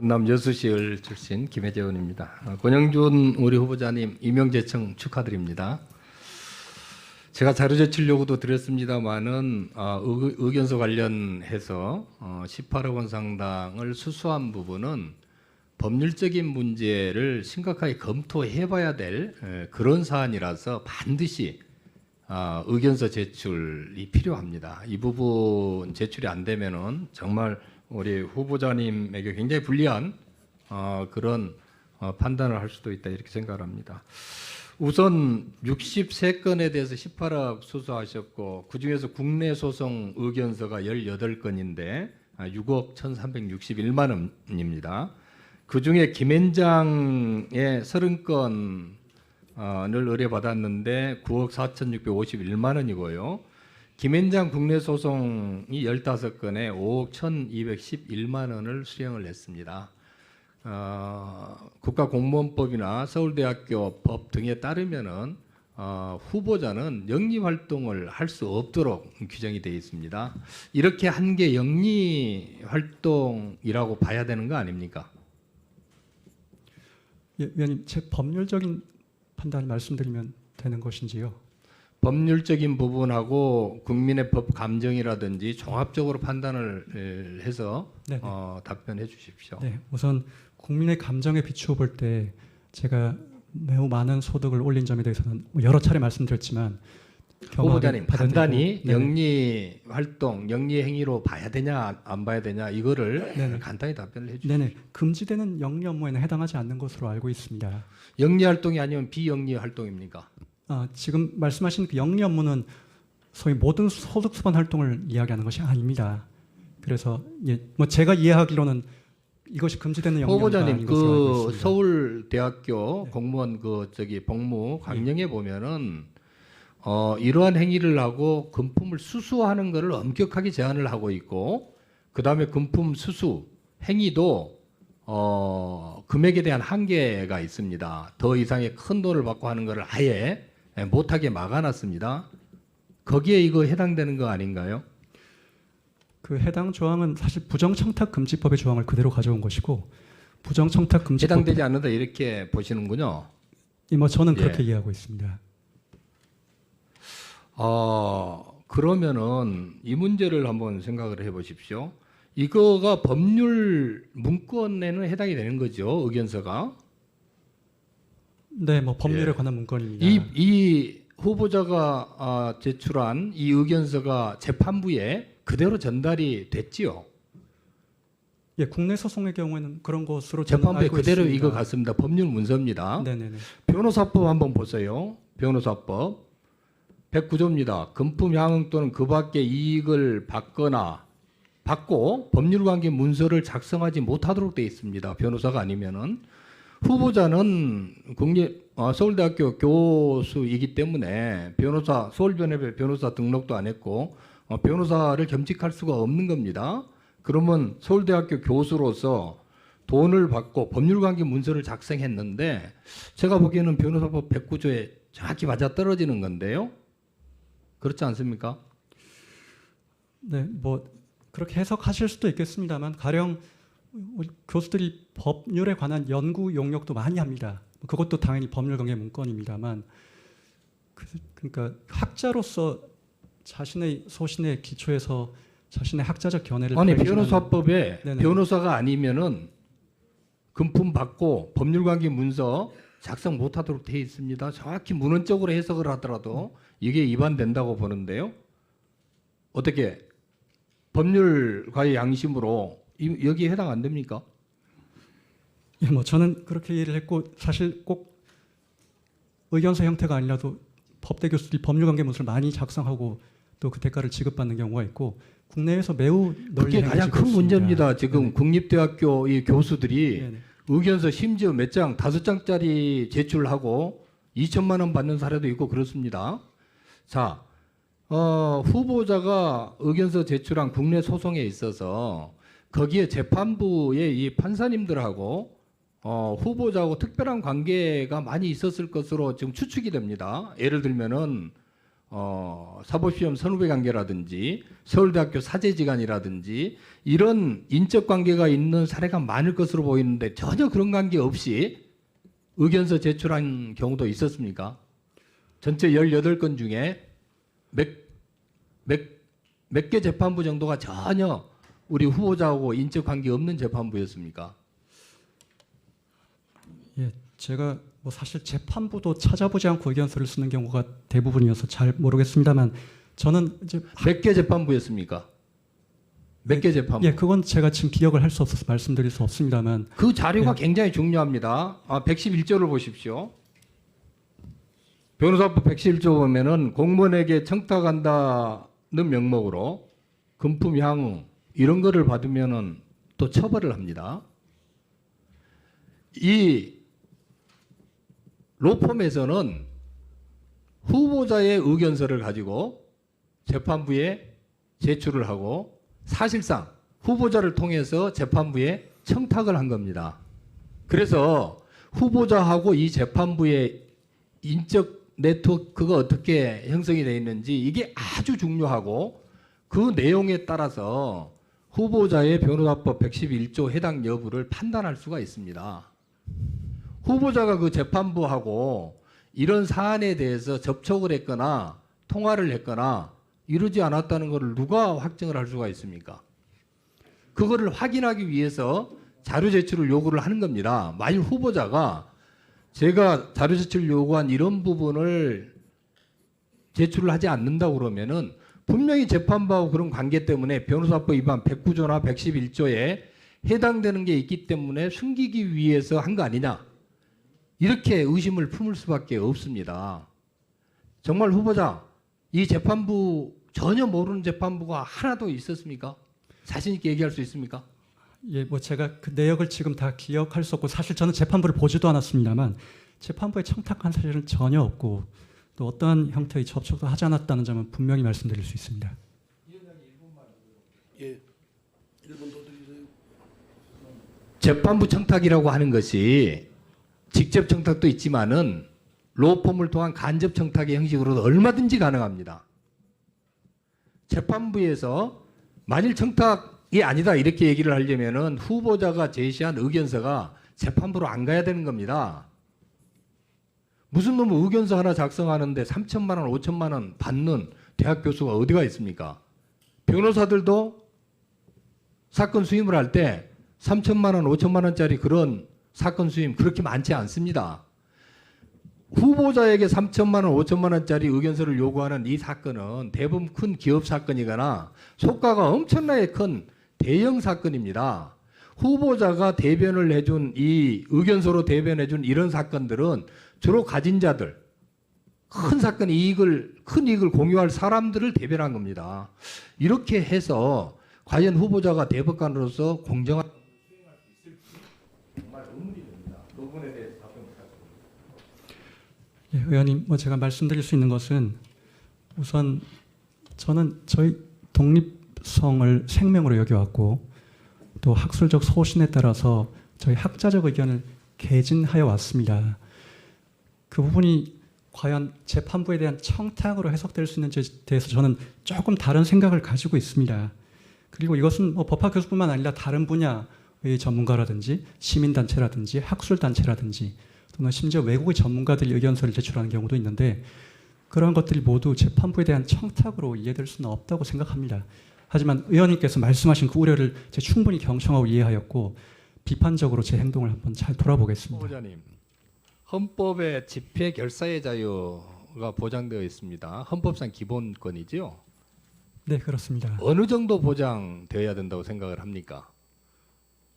전남 여수시을 출신 김혜재 의원입니다. 어, 권영준 우리 후보자님 임명 제청 축하드립니다. 제가 자료 제출 요구도 드렸습니다만은 어, 의- 의견서 관련해서 어, 18억 원 상당을 수수한 부분은 법률적인 문제를 심각하게 검토해봐야 될 에, 그런 사안이라서 반드시 아, 의견서 제출이 필요합니다. 이 부분 제출이 안 되면은 정말 우리 후보자님에게 굉장히 불리한 어, 그런 어, 판단을 할 수도 있다 이렇게 생각합니다. 우선 63건에 대해서 18억 수수하셨고 그 중에서 국내 소송 의견서가 18건인데 아, 6억 1,361만 원입니다. 그 중에 김앤장의 30건 을 의뢰받았는데 9억 4,651만 원이고요. 김앤장 국내 소송이 15건에 5억 1,211만 원을 수령을 했습니다. 어, 국가공무원법이나 서울대학교 법 등에 따르면은 어, 후보자는 영리 활동을 할 수 없도록 규정이 되어 있습니다. 이렇게 한 게 영리 활동이라고 봐야 되는 거 아닙니까? 예, 위원님, 제 법률적인 판단을 말씀드리면 되는 것인지요? 법률적인 부분하고 국민의 법 감정이라든지 종합적으로 판단을 에, 해서 네. 어, 답변해 주십시오. 네, 우선 국민의 감정에 비추어 볼 때 제가 매우 많은 소득을 올린 점에 대해서는 뭐 여러 차례 말씀드렸지만 후보자님 간단히 네, 영리 활동, 영리 행위로 봐야 되냐 안 봐야 되냐 이거를 네네. 간단히 답변을 해주십시오. 네네 금지되는 영리 업무에는 해당하지 않는 것으로 알고 있습니다. 영리 활동이 아니면 비영리 활동입니까? 아, 지금 말씀하신 그 영리 업무는 소위 모든 소득 수반 활동을 이야기하는 것이 아닙니다. 그래서 예, 뭐 제가 이해하기로는 이것이 금지되는 업무가 후보자님 그. 서울대학교 네. 공무원 그 저기 복무 강령에 보면은 어 이러한 행위를 하고 금품을 수수하는 것을 엄격하게 제한을 하고 있고 그 다음에 금품 수수 행위도 어 금액에 대한 한계가 있습니다. 더 이상의 큰 돈을 받고 하는 것을 아예 못하게 막아놨습니다. 거기에 이거 해당되는 거 아닌가요? 그 해당 조항은 사실 부정청탁 금지법의 조항을 그대로 가져온 것이고 부정청탁 금지법 해당되지 않는다 이렇게 보시는군요. 뭐 저는 예. 그렇게 이해하고 있습니다. 어, 그러면은 이 문제를 한번 생각을 해 보십시오. 이거가 법률 문건에는 해당이 되는 거죠, 의견서가. 네, 뭐 법률에 예. 관한 문건입니다. 이, 이 후보자가 아, 제출한 이 의견서가 재판부에 그대로 전달이 됐지요. 예, 국내 소송의 경우에는 그런 것으로 저는 재판부에 알고 그대로 있습니다. 이거 갔습니다. 법률 문서입니다. 네네네. 변호사법 한번 보세요. 변호사법 109조입니다. 금품 향응 또는 그 밖의 이익을 받거나 받고 법률 관계 문서를 작성하지 못하도록 되어 있습니다. 변호사가 아니면은 후보자는 국립 어, 서울대학교 교수이기 때문에 변호사 서울변협에 변호사 등록도 안 했고 어, 변호사를 겸직할 수가 없는 겁니다. 그러면 서울대학교 교수로서 돈을 받고 법률관계 문서를 작성했는데 제가 보기에는 변호사법 109조에 정확히 맞아 떨어지는 건데요. 그렇지 않습니까? 네, 뭐 그렇게 해석하실 수도 있겠습니다만 가령 우리 교수들이 법률에 관한 연구 용역도 많이 합니다. 그것도 당연히 법률 관계 문건입니다만 그, 그러니까 학자로서 자신의 소신의 기초에서 자신의 학자적 견해를 아니 변호사법에 네네. 변호사가 아니면은 금품 받고 법률 관계 문서 작성 못하도록 돼 있습니다. 정확히 문헌적으로 해석을 하더라도 이게 위반된다고 보는데요. 어떻게 법률가의 양심으로 이- 여기에 해당 안 됩니까? 예, 뭐 저는 그렇게 이해를 했고 사실 꼭 의견서 형태가 아니라도 법대 교수들이 법률관계 문서를 많이 작성하고 또 그 대가를 지급받는 경우가 있고 국내에서 매우 널리 그게 가장 큰 있습니다. 문제입니다. 지금 네네. 국립대학교 이 교수들이 네네. 의견서 심지어 몇 장, 다섯 장짜리 제출하고 2천만 원 받는 사례도 있고 그렇습니다. 자, 어, 후보자가 의견서 제출한 국내 소송에 있어서 거기에 재판부의 이 판사님들하고 어, 후보자하고 특별한 관계가 많이 있었을 것으로 지금 추측이 됩니다. 예를 들면은 어, 사법시험 선후배 관계라든지 서울대학교 사제지간이라든지 이런 인적 관계가 있는 사례가 많을 것으로 보이는데 전혀 그런 관계 없이 의견서 제출한 경우도 있었습니까? 전체 18건 중에 몇, 몇, 몇 개 재판부 정도가 전혀 우리 후보자하고 인적 관계 없는 재판부였습니까? 예, 제가 뭐 사실 재판부도 찾아보지 않고 의견서를 쓰는 경우가 대부분이어서 잘 모르겠습니다만 저는 이제 몇 개 재판부였습니까? 몇 개 재판부? 예, 그건 제가 지금 기억을 할 수 없어서 말씀드릴 수 없습니다만 그 자료가 네. 굉장히 중요합니다. 아, 111조를 보십시오. 변호사법 111조 보면은 공무원에게 청탁한다는 명목으로 금품 향후 이런 거를 받으면은 또 처벌을 합니다. 이 로펌에서는 후보자의 의견서를 가지고 재판부에 제출을 하고 사실상 후보자를 통해서 재판부에 청탁을 한 겁니다. 그래서 후보자하고 이 재판부의 인적 네트워크가 어떻게 형성이 되어 있는지 이게 아주 중요하고 그 내용에 따라서 후보자의 변호사법 111조 해당 여부를 판단할 수가 있습니다. 후보자가 그 재판부하고 이런 사안에 대해서 접촉을 했거나 통화를 했거나 이루지 않았다는 것을 누가 확정을 할 수가 있습니까? 그거를 확인하기 위해서 자료 제출을 요구를 하는 겁니다. 만일 후보자가 제가 자료 제출 요구한 이런 부분을 제출을 하지 않는다고 그러면은 분명히 재판부하고 그런 관계 때문에 변호사법 위반 109조나 111조에 해당되는 게 있기 때문에 숨기기 위해서 한 거 아니냐. 이렇게 의심을 품을 수밖에 없습니다. 정말 후보자, 이 재판부 전혀 모르는 재판부가 하나도 있었습니까? 자신 있게 얘기할 수 있습니까? 예, 뭐 제가 그 내역을 지금 다 기억할 수 없고 사실 저는 재판부를 보지도 않았습니다만 재판부에 청탁한 사실은 전혀 없고 또 어떠한 형태의 접촉도 하지 않았다는 점은 분명히 말씀드릴 수 있습니다. 예. 1분 더 드리세요. 재판부 청탁이라고 하는 것이 직접 청탁도 있지만은 로펌을 통한 간접 청탁의 형식으로도 얼마든지 가능합니다. 재판부에서 만일 청탁이 아니다 이렇게 얘기를 하려면은 후보자가 제시한 의견서가 재판부로 안 가야 되는 겁니다. 무슨 놈 의견서 하나 작성하는데 3천만 원, 5천만 원 받는 대학 교수가 어디가 있습니까? 변호사들도 사건 수임을 할 때 3천만 원, 5천만 원짜리 그런 사건 수임 그렇게 많지 않습니다. 후보자에게 3천만 원, 5천만 원짜리 의견서를 요구하는 이 사건은 대부분 큰 기업 사건이거나 속가가 엄청나게 큰 대형 사건입니다. 후보자가 대변을 해준 이 의견서로 대변해준 이런 사건들은 주로 가진 자들, 큰 사건 이익을 큰 이익을 공유할 사람들을 대변한 겁니다. 이렇게 해서 과연 후보자가 대법관으로서 공정한. 예, 의원님, 뭐 제가 말씀드릴 수 있는 것은 우선 저는 저희 독립성을 생명으로 여겨왔고 또 학술적 소신에 따라서 저희 학자적 의견을 개진하여 왔습니다. 그 부분이 과연 재판부에 대한 청탁으로 해석될 수 있는지에 대해서 저는 조금 다른 생각을 가지고 있습니다. 그리고 이것은 뭐 법학 교수뿐만 아니라 다른 분야의 전문가라든지 시민단체라든지 학술단체라든지 또는 심지어 외국의 전문가들이 의견서를 제출하는 경우도 있는데 그러한 것들이 모두 재판부에 대한 청탁으로 이해될 수는 없다고 생각합니다. 하지만 의원님께서 말씀하신 그 우려를 제가 충분히 경청하고 이해하였고 비판적으로 제 행동을 한번 잘 돌아보겠습니다. 헌법에 집회 결사의 자유가 보장되어 있습니다. 헌법상 기본권이죠. 네, 그렇습니다. 어느 정도 보장되어야 된다고 생각을 합니까?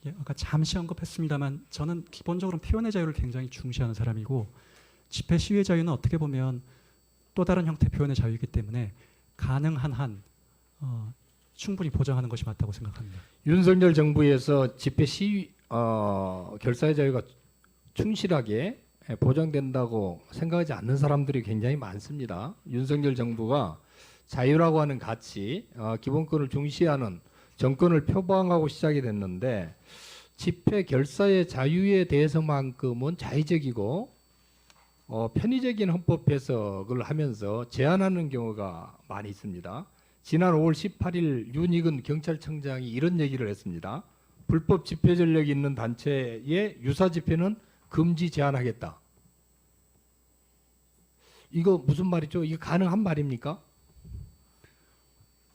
예, 아까 잠시 언급했습니다만 저는 기본적으로 표현의 자유를 굉장히 중시하는 사람이고 집회 시위의 자유는 어떻게 보면 또 다른 형태 의 표현의 자유이기 때문에 가능한 한 어, 충분히 보장하는 것이 맞다고 생각합니다. 윤석열 정부에서 집회 시위 어, 결사의 자유가 충실하게 보장된다고 생각하지 않는 사람들이 굉장히 많습니다. 윤석열 정부가 자유라고 하는 가치, 어, 기본권을 중시하는 정권을 표방하고 시작이 됐는데 집회 결사의 자유에 대해서만큼은 자의적이고 어, 편의적인 헌법 해석을 하면서 제안하는 경우가 많이 있습니다. 지난 5월 18일 윤익은 경찰청장이 이런 얘기를 했습니다. 불법 집회 전력이 있는 단체의 유사 집회는 금지 제한하겠다. 이거 무슨 말이죠? 이게 가능한 말입니까?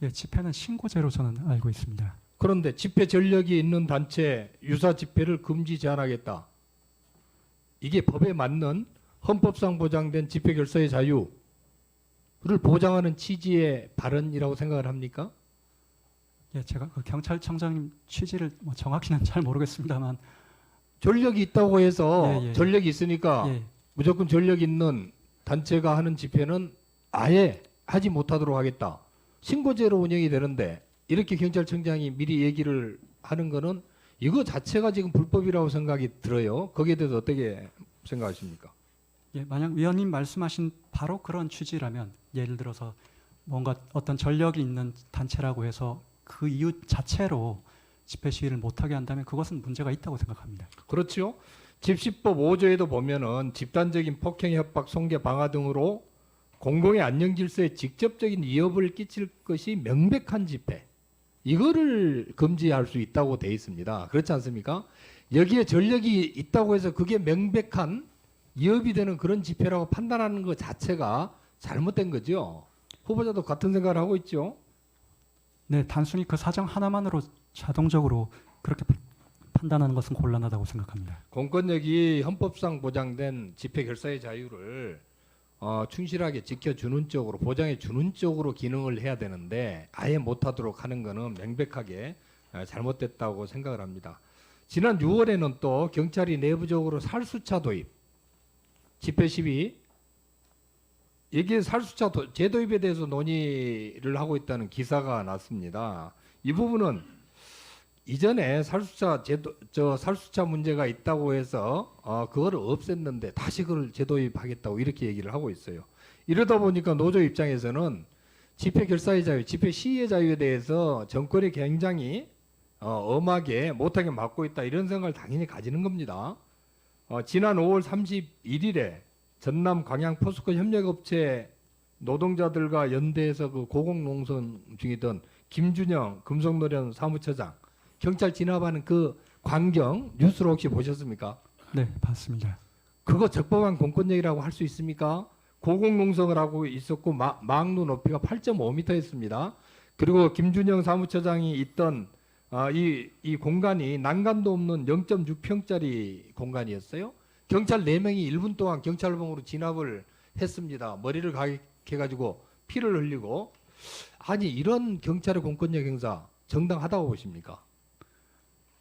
예, 집회는 신고제로 저는 알고 있습니다. 그런데 집회 전력이 있는 단체 유사 집회를 금지 제한하겠다. 이게 법에 맞는 헌법상 보장된 집회 결사의 자유를 보장하는 취지의 발언이라고 생각을 합니까? 예, 제가 그 경찰청장님 취지를 뭐 정확히는 잘 모르겠습니다만 전력이 있다고 해서 예, 예. 전력이 있으니까 예, 무조건 전력 있는 단체가 하는 집회는 아예 하지 못하도록 하겠다. 신고제로 운영이 되는데 이렇게 경찰청장이 미리 얘기를 하는 거는 이거 자체가 지금 불법이라고 생각이 들어요. 거기에 대해서 어떻게 생각하십니까? 예, 만약 위원님 말씀하신 바로 그런 취지라면 예를 들어서 뭔가 어떤 전력이 있는 단체라고 해서 그 이유 자체로 집회 시위를 못하게 한다면 그것은 문제가 있다고 생각합니다. 그렇죠. 집시법 5조에도 보면은 집단적인 폭행, 협박, 손괴, 방화 등으로 공공의 안녕 질서에 직접적인 위협을 끼칠 것이 명백한 집회 이거를 금지할 수 있다고 돼 있습니다. 그렇지 않습니까? 여기에 전력이 있다고 해서 그게 명백한 위협이 되는 그런 집회라고 판단하는 것 자체가 잘못된 거죠. 후보자도 같은 생각을 하고 있죠. 네, 단순히 그 사정 하나만으로 자동적으로 그렇게 파- 판단하는 것은 곤란하다고 생각합니다. 공권력이 헌법상 보장된 집회 결사의 자유를 어, 충실하게 지켜주는 쪽으로 보장해 주는 쪽으로 기능을 해야 되는데 아예 못하도록 하는 것은 명백하게 어, 잘못됐다고 생각을 합니다. 지난 6월에는 또 경찰이 내부적으로 살수차 도입, 집회 시위 이게 살수차 도- 재도입에 대해서 논의를 하고 있다는 기사가 났습니다. 이 부분은 이전에 살수차 제도 저 살수차 문제가 있다고 해서 어 그거를 없앴는데 다시 그걸 재도입하겠다고 이렇게 얘기를 하고 있어요. 이러다 보니까 노조 입장에서는 집회 결사의 자유, 집회 시위의 자유에 대해서 정권이 굉장히 어, 엄하게 못하게 막고 있다 이런 생각을 당연히 가지는 겁니다. 어, 지난 5월 31일에 전남 광양 포스코 협력업체 노동자들과 연대해서 그 고공농성 중이던 김준영 금속노련 사무처장 경찰 진압하는 그 광경 뉴스로 혹시 보셨습니까? 네, 봤습니다. 그거 적법한 공권력이라고 할 수 있습니까? 고공농성을 하고 있었고 마- 망루 높이가 8.5m였습니다. 그리고 김준영 사무처장이 있던 아, 이, 이 공간이 난간도 없는 0.6평짜리 공간이었어요. 경찰 4명이 1분 동안 경찰봉으로 진압을 했습니다. 머리를 가격해가지고 피를 흘리고 아니 이런 경찰의 공권력 행사 정당하다고 보십니까?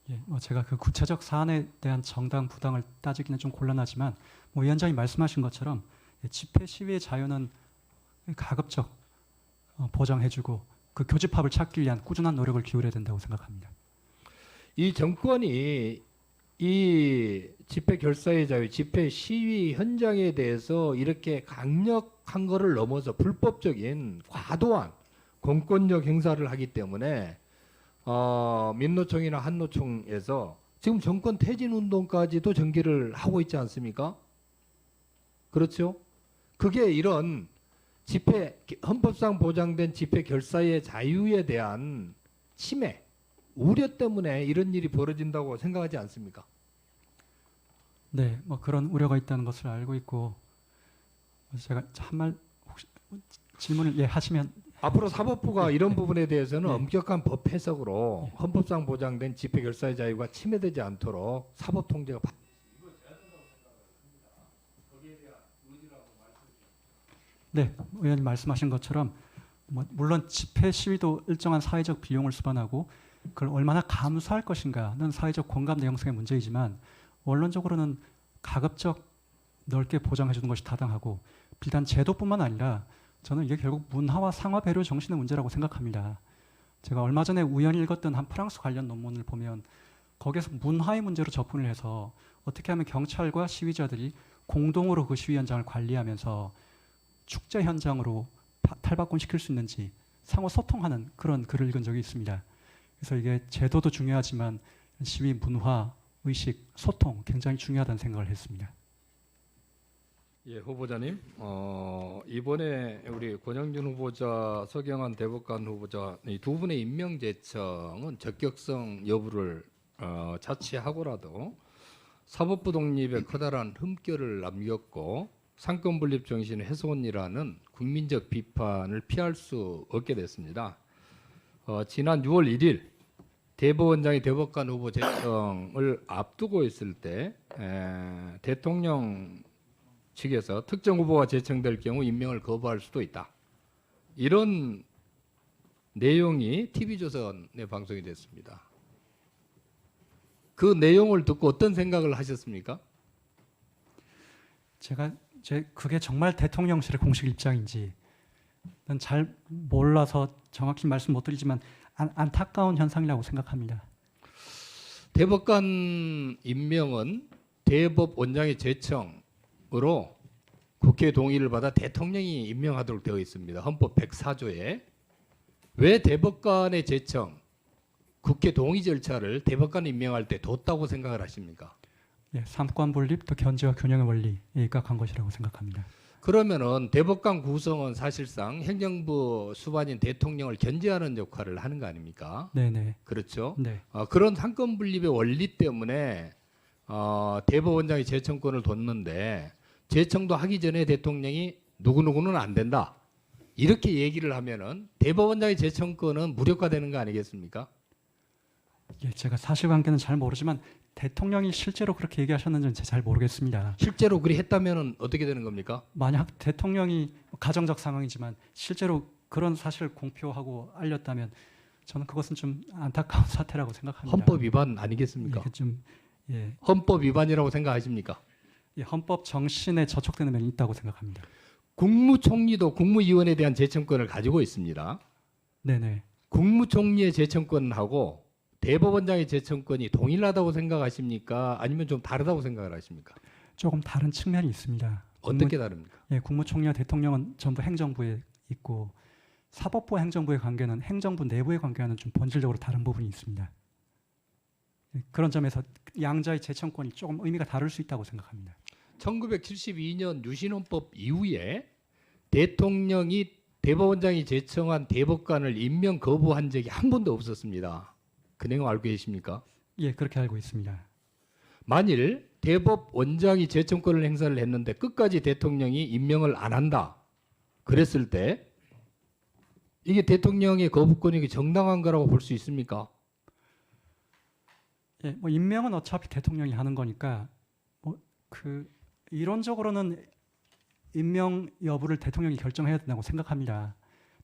예, 뭐 제가 그 구체적 사안에 대한 정당 부당을 따지기는 좀 곤란하지만 뭐 위원장이 말씀하신 것처럼 예, 집회 시위의 자유는 가급적 어, 보장해주고 그 교집합을 찾기 위한 꾸준한 노력을 기울여야 된다고 생각합니다. 이 정권이 이 집회 결사의 자유, 집회 시위 현장에 대해서 이렇게 강력한 거를 넘어서 불법적인 과도한 공권력 행사를 하기 때문에 어, 민노총이나 한노총에서 지금 정권 퇴진 운동까지도 전개를 하고 있지 않습니까? 그렇죠? 그게 이런 집회 헌법상 보장된 집회 결사의 자유에 대한 침해 우려 때문에 이런 일이 벌어진다고 생각하지 않습니까? 네, 뭐 그런 우려가 있다는 것을 알고 있고 제가 한 말 질문을 예 하시면 앞으로 사법부가 이런 부분에 대해서는 네. 엄격한 법 해석으로 헌법상 보장된 집회 결사의 자유가 침해되지 않도록 사법 통제가 바- 네, 의원님 말씀하신 것처럼 뭐 물론 집회 시위도 일정한 사회적 비용을 수반하고 그걸 얼마나 감수할 것인가는 사회적 공감대 형성의 문제이지만 원론적으로는 가급적 넓게 보장해 주는 것이 타당하고 비단 제도뿐만 아니라 저는 이게 결국 문화와 상하 배려 정신의 문제라고 생각합니다. 제가 얼마 전에 우연히 읽었던 한 프랑스 관련 논문을 보면 거기에서 문화의 문제로 접근을 해서 어떻게 하면 경찰과 시위자들이 공동으로 그 시위 현장을 관리하면서 축제 현장으로 파- 탈바꿈시킬 수 있는지 상호 소통하는 그런 글을 읽은 적이 있습니다. 그래서 이게 제도도 중요하지만 시위 문화, 의식, 소통 굉장히 중요하다는 생각을 했습니다. 예, 후보자님. 어, 이번에 우리 권영준 후보자, 서경환 대법관 후보자 이 두 분의 임명 제청은 적격성 여부를 어, 자치하고라도 사법부 독립에 커다란 흠결을 남겼고 상권 분립 정신의 훼손이라는 국민적 비판을 피할 수 없게 됐습니다. 어, 지난 6월 1일 대법원장이 대법관 후보 제청을 앞두고 있을 때 에, 대통령 측에서 특정 후보가 제청될 경우 임명을 거부할 수도 있다. 이런 내용이 TV조선에 방송이 됐습니다. 그 내용을 듣고 어떤 생각을 하셨습니까? 제가 제 그게 정말 대통령실의 공식 입장인지 난 잘 몰라서 정확히 말씀 못 드리지만 안, 안타까운 현상이라고 생각합니다. 대법관 임명은 대법 원장의 제청 으로 국회 동의를 받아 대통령이 임명하도록 되어 있습니다. 헌법 104조에 왜 대법관의 제청 국회 동의 절차를 대법관 임명할 때 뒀다고 생각을 하십니까? 예, 삼권 분립 또 견제와 균형의 원리에 입각한 것이라고 생각합니다. 그러면은 대법관 구성은 사실상 행정부 수반인 대통령을 견제하는 역할을 하는 거 아닙니까? 네네. 그렇죠. 네. 어, 그런 상권 분립의 원리 때문에 어, 대법원장이 제청권을 뒀는데 제청도 하기 전에 대통령이 누구 누구는 안 된다 이렇게 얘기를 하면은 대법원장의 제청권은 무력화되는 거 아니겠습니까? 예, 제가 사실관계는 잘 모르지만 대통령이 실제로 그렇게 얘기하셨는지는 제가 잘 모르겠습니다. 실제로 그리 했다면은 어떻게 되는 겁니까? 만약 대통령이 가정적 상황이지만 실제로 그런 사실을 공표하고 알렸다면 저는 그것은 좀 안타까운 사태라고 생각합니다. 헌법 위반 아니겠습니까? 예, 좀 예, 헌법 위반이라고 생각하십니까? 예, 헌법 정신에 저촉되는 면이 있다고 생각합니다. 국무총리도 국무위원에 대한 제청권을 가지고 있습니다. 네네. 국무총리의 제청권하고 대법원장의 제청권이 동일하다고 생각하십니까? 아니면 좀 다르다고 생각을 하십니까? 조금 다른 측면이 있습니다. 어떻게 다릅니까? 예, 국무총리와 대통령은 전부 행정부에 있고 사법부와 행정부의 관계는 행정부 내부의 관계와는 좀 본질적으로 다른 부분이 있습니다. 예, 그런 점에서 양자의 제청권이 조금 의미가 다를 수 있다고 생각합니다. 1972년 유신헌법 이후에 대통령이 대법원장이 제청한 대법관을 임명 거부한 적이 한 번도 없었습니다. 그 내용 알고 계십니까? 예, 그렇게 알고 있습니다. 만일 대법원장이 제청권을 행사를 했는데 끝까지 대통령이 임명을 안 한다. 그랬을 때 이게 대통령의 거부권이 정당한 거라고 볼 수 있습니까? 예, 뭐 임명은 어차피 대통령이 하는 거니까 뭐 그 이론적으로는 임명 여부를 대통령이 결정해야 된다고 생각합니다.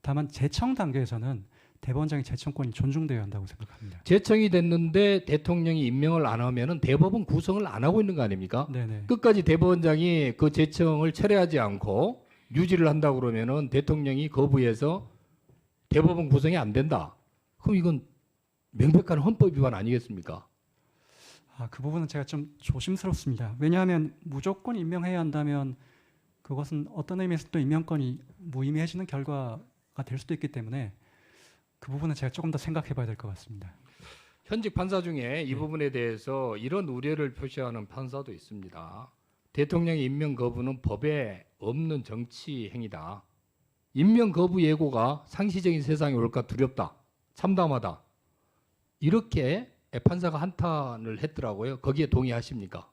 다만 제청 단계에서는 대법원장의 제청권이 존중되어야 한다고 생각합니다. 제청이 됐는데 대통령이 임명을 안 하면은 대법원 구성을 안 하고 있는 거 아닙니까? 네네. 끝까지 대법원장이 그 제청을 철회하지 않고 유지를 한다 그러면은 대통령이 거부해서 대법원 구성이 안 된다. 그럼 이건 명백한 헌법 위반 아니겠습니까? 아, 그 부분은 제가 좀 조심스럽습니다. 왜냐하면 무조건 임명해야 한다면 그것은 어떤 의미에서 또 임명권이 무의미해지는 결과가 될 수도 있기 때문에 그 부분은 제가 조금 더 생각해 봐야 될 것 같습니다. 현직 판사 중에 이 부분에 대해서 이런 우려를 표시하는 판사도 있습니다. 대통령의 임명 거부는 법에 없는 정치 행위다. 임명 거부 예고가 상시적인 세상에 올까 두렵다. 참담하다. 이렇게 판사가 한탄을 했더라고요. 거기에 동의하십니까?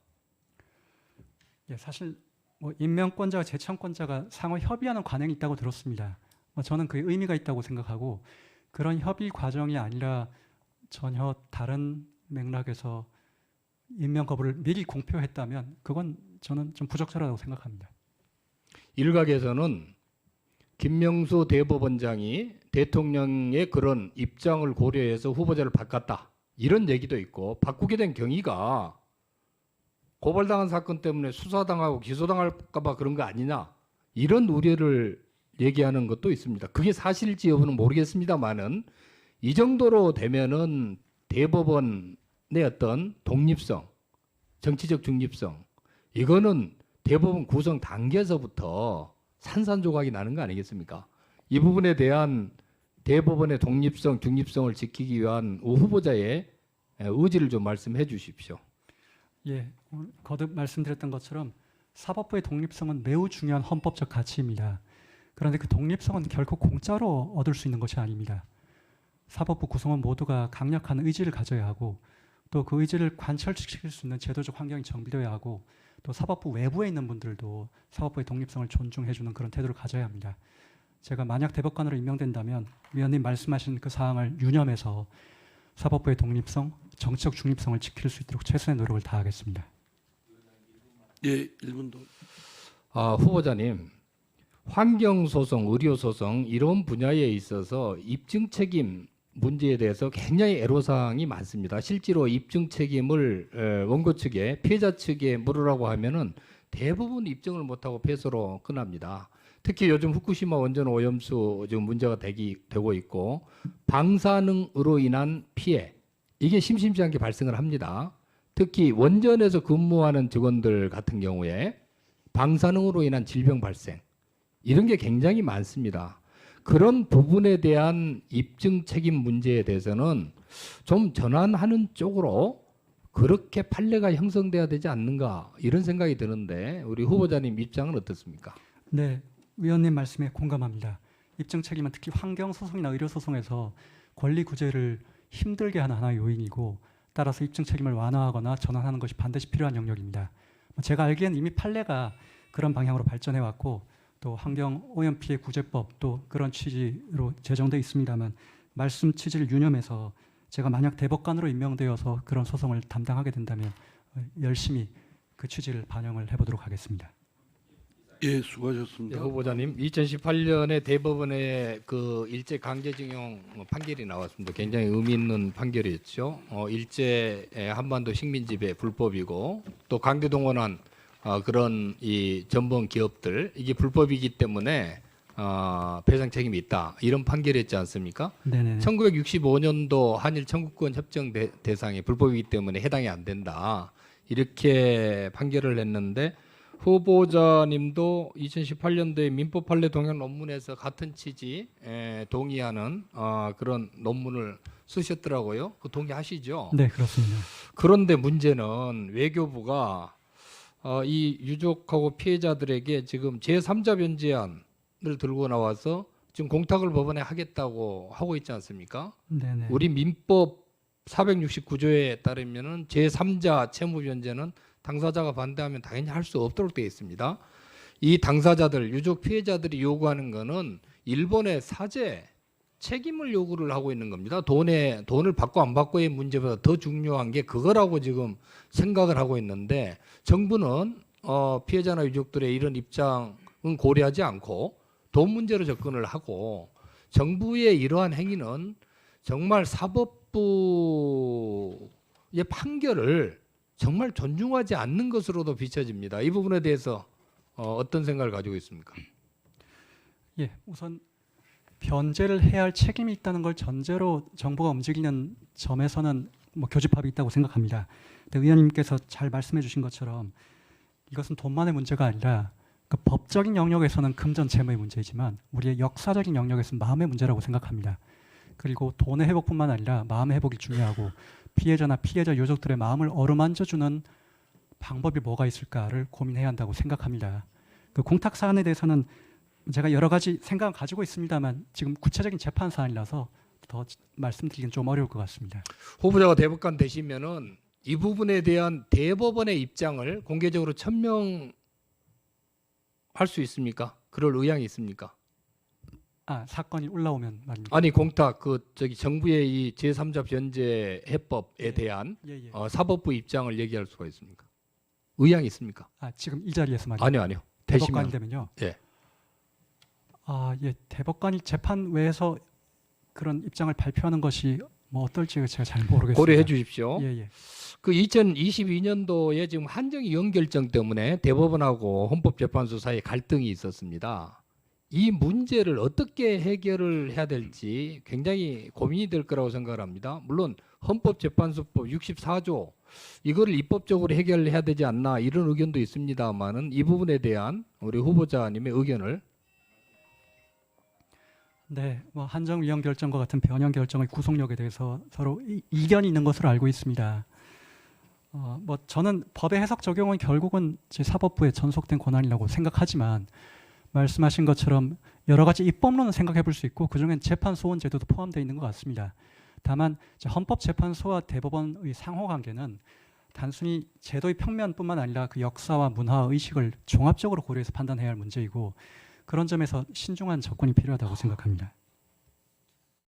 예, 사실 뭐 임명권자와 제청권자가 상호 협의하는 관행이 있다고 들었습니다. 뭐 저는 그게 의미가 있다고 생각하고 그런 협의 과정이 아니라 전혀 다른 맥락에서 임명 거부를 미리 공표했다면 그건 저는 좀 부적절하다고 생각합니다. 일각에서는 김명수 대법원장이 대통령의 그런 입장을 고려해서 후보자를 바꿨다. 이런 얘기도 있고 바꾸게 된 경위가 고발당한 사건 때문에 수사당하고 기소당할까봐 그런 거 아니냐 이런 우려를 얘기하는 것도 있습니다. 그게 사실일지 여부는 모르겠습니다만은 이 정도로 되면은 대법원의 어떤 독립성, 정치적 중립성 이거는 대법원 구성 단계에서부터 산산조각이 나는 거 아니겠습니까? 이 부분에 대한 대법원의 독립성, 중립성을 지키기 위한 우 후보자의 의지를 좀 말씀해 주십시오. 예, 거듭 말씀드렸던 것처럼 사법부의 독립성은 매우 중요한 헌법적 가치입니다. 그런데 그 독립성은 결코 공짜로 얻을 수 있는 것이 아닙니다. 사법부 구성원 모두가 강력한 의지를 가져야 하고 또 그 의지를 관철시킬 수 있는 제도적 환경이 정비되어야 하고 또 사법부 외부에 있는 분들도 사법부의 독립성을 존중해주는 그런 태도를 가져야 합니다. 제가 만약 대법관으로 임명된다면 위원님 말씀하신 그 사항을 유념해서 사법부의 독립성, 정치적 중립성을 지킬 수 있도록 최선의 노력을 다하겠습니다. 예, 1분 더. 아, 후보자님, 환경소송, 의료소송 이런 분야에 있어서 입증 책임 문제에 대해서 굉장히 애로사항이 많습니다. 실제로 입증 책임을 에, 원고 측에 피해자 측에 물으라고 하면은 대부분 입증을 못하고 패소로 끝납니다. 특히 요즘 후쿠시마 원전 오염수 지금 문제가 되기, 되고 있고 방사능으로 인한 피해 이게 심심치 않게 발생을 합니다. 특히 원전에서 근무하는 직원들 같은 경우에 방사능으로 인한 질병 발생 이런 게 굉장히 많습니다. 그런 부분에 대한 입증 책임 문제에 대해서는 좀 전환하는 쪽으로 그렇게 판례가 형성돼야 되지 않는가 이런 생각이 드는데 우리 후보자님 입장은 어떻습니까? 네, 위원님 말씀에 공감합니다. 입증 책임은 특히 환경 소송이나 의료 소송에서 권리 구제를 힘들게 하는 하나의 요인이고 따라서 입증 책임을 완화하거나 전환하는 것이 반드시 필요한 영역입니다. 제가 알기엔 이미 판례가 그런 방향으로 발전해 왔고 또 환경 오염 피해 구제법 또 그런 취지로 제정돼 있습니다만 말씀 취지를 유념해서 제가 만약 대법관으로 임명되어서 그런 소송을 담당하게 된다면 어, 열심히 그 취지를 반영을 해보도록 하겠습니다. 예, 네, 수고하셨습니다. 후보자님 2018년에 대법원의 그 일제 강제징용 판결이 나왔습니다. 굉장히 의미 있는 판결이었죠. 어, 일제 한반도 식민지배 불법이고 또 강제 동원한 어, 그런 이 전범 기업들 이게 불법이기 때문에 어, 배상 책임이 있다 이런 판결이었지 않습니까? 네네. 1965년도 한일 청구권 협정 대, 대상이 불법이기 때문에 해당이 안 된다 이렇게 판결을 했는데 후보자님도 2018년도에 민법 판례 동향 논문에서 같은 취지 에, 동의하는 어, 그런 논문을 쓰셨더라고요. 그 동의하시죠? 네, 그렇습니다. 그런데 문제는 외교부가 어, 이 유족하고 피해자들에게 지금 제3자 변제안을 들고 나와서 지금 공탁을 법원에 하겠다고 하고 있지 않습니까? 네네. 우리 민법 469조에 따르면은 제3자 채무 변제는 당사자가 반대하면 당연히 할 수 없도록 되어 있습니다. 이 당사자들 유족 피해자들이 요구하는 거는 일본의 사죄 책임을 요구를 하고 있는 겁니다. 돈에 돈을 받고 안 받고의 문제보다 더 중요한 게 그거라고 지금 생각을 하고 있는데 정부는 어, 피해자나 유족들의 이런 입장은 고려하지 않고 돈 문제로 접근을 하고 정부의 이러한 행위는 정말 사법부의 판결을 정말 존중하지 않는 것으로도 비춰집니다. 이 부분에 대해서 어, 어떤 생각을 가지고 있습니까? 예, 우선 변제를 해야 할 책임이 있다는 걸 전제로 정부가 움직이는 점에서는 뭐 교집합이 있다고 생각합니다. 근데 의원님께서 잘 말씀해 주신 것처럼 이것은 돈만의 문제가 아니라 그 법적인 영역에서는 금전 재무의 문제이지만 우리의 역사적인 영역에서는 마음의 문제라고 생각합니다. 그리고 돈의 회복뿐만 아니라 마음의 회복이 중요하고 피해자나 피해자 유족들의 마음을 어루만져 주는 방법이 뭐가 있을까를 고민해야 한다고 생각합니다. 그 공탁 사안에 대해서는 제가 여러 가지 생각을 가지고 있습니다만 지금 구체적인 재판 사안이라서 더 말씀드리긴 좀 어려울 것 같습니다. 후보자가 대법관 되시면은 이 부분에 대한 대법원의 입장을 공개적으로 천명할 수 있습니까? 그럴 의향이 있습니까? 아 사건이 올라오면 말입니다. 아니 공탁 그 저기 정부의 이 제3자 변제 해법에 예. 대한 예, 예. 어, 사법부 입장을 얘기할 수가 있습니까? 의향이 있습니까? 아 지금 이 자리에서 말이죠. 아니요, 아니요. 대법관이 되시면 되면요. 예. 아 예, 대법관이 재판 외에서 그런 입장을 발표하는 것이 뭐 어떨지 제가 잘 모르겠습니다. 고려해 주십시오. 예, 예. 그 2022년도에 지금 한정 이용 결정 때문에 대법원하고 헌법재판소 사이에 갈등이 있었습니다. 이 문제를 어떻게 해결을 해야 될지 굉장히 고민이 될 거라고 생각을 합니다. 물론 헌법재판소법 64조 이거를 입법적으로 해결해야 되지 않나 이런 의견도 있습니다만은 이 부분에 대한 우리 후보자님의 의견을 네, 뭐 한정 위헌 결정과 같은 변형 결정의 구속력에 대해서 서로 이- 이견이 있는 것으로 알고 있습니다. 어, 뭐 저는 법의 해석 적용은 결국은 제 사법부에 전속된 권한이라고 생각하지만 말씀하신 것처럼 여러 가지 입법론은 생각해 볼 수 있고 그중엔 재판 소원 제도도 포함되어 있는 것 같습니다. 다만 헌법재판소와 대법원의 상호 관계는 단순히 제도의 평면뿐만 아니라 그 역사와 문화 의식을 종합적으로 고려해서 판단해야 할 문제이고 그런 점에서 신중한 접근이 필요하다고 생각합니다.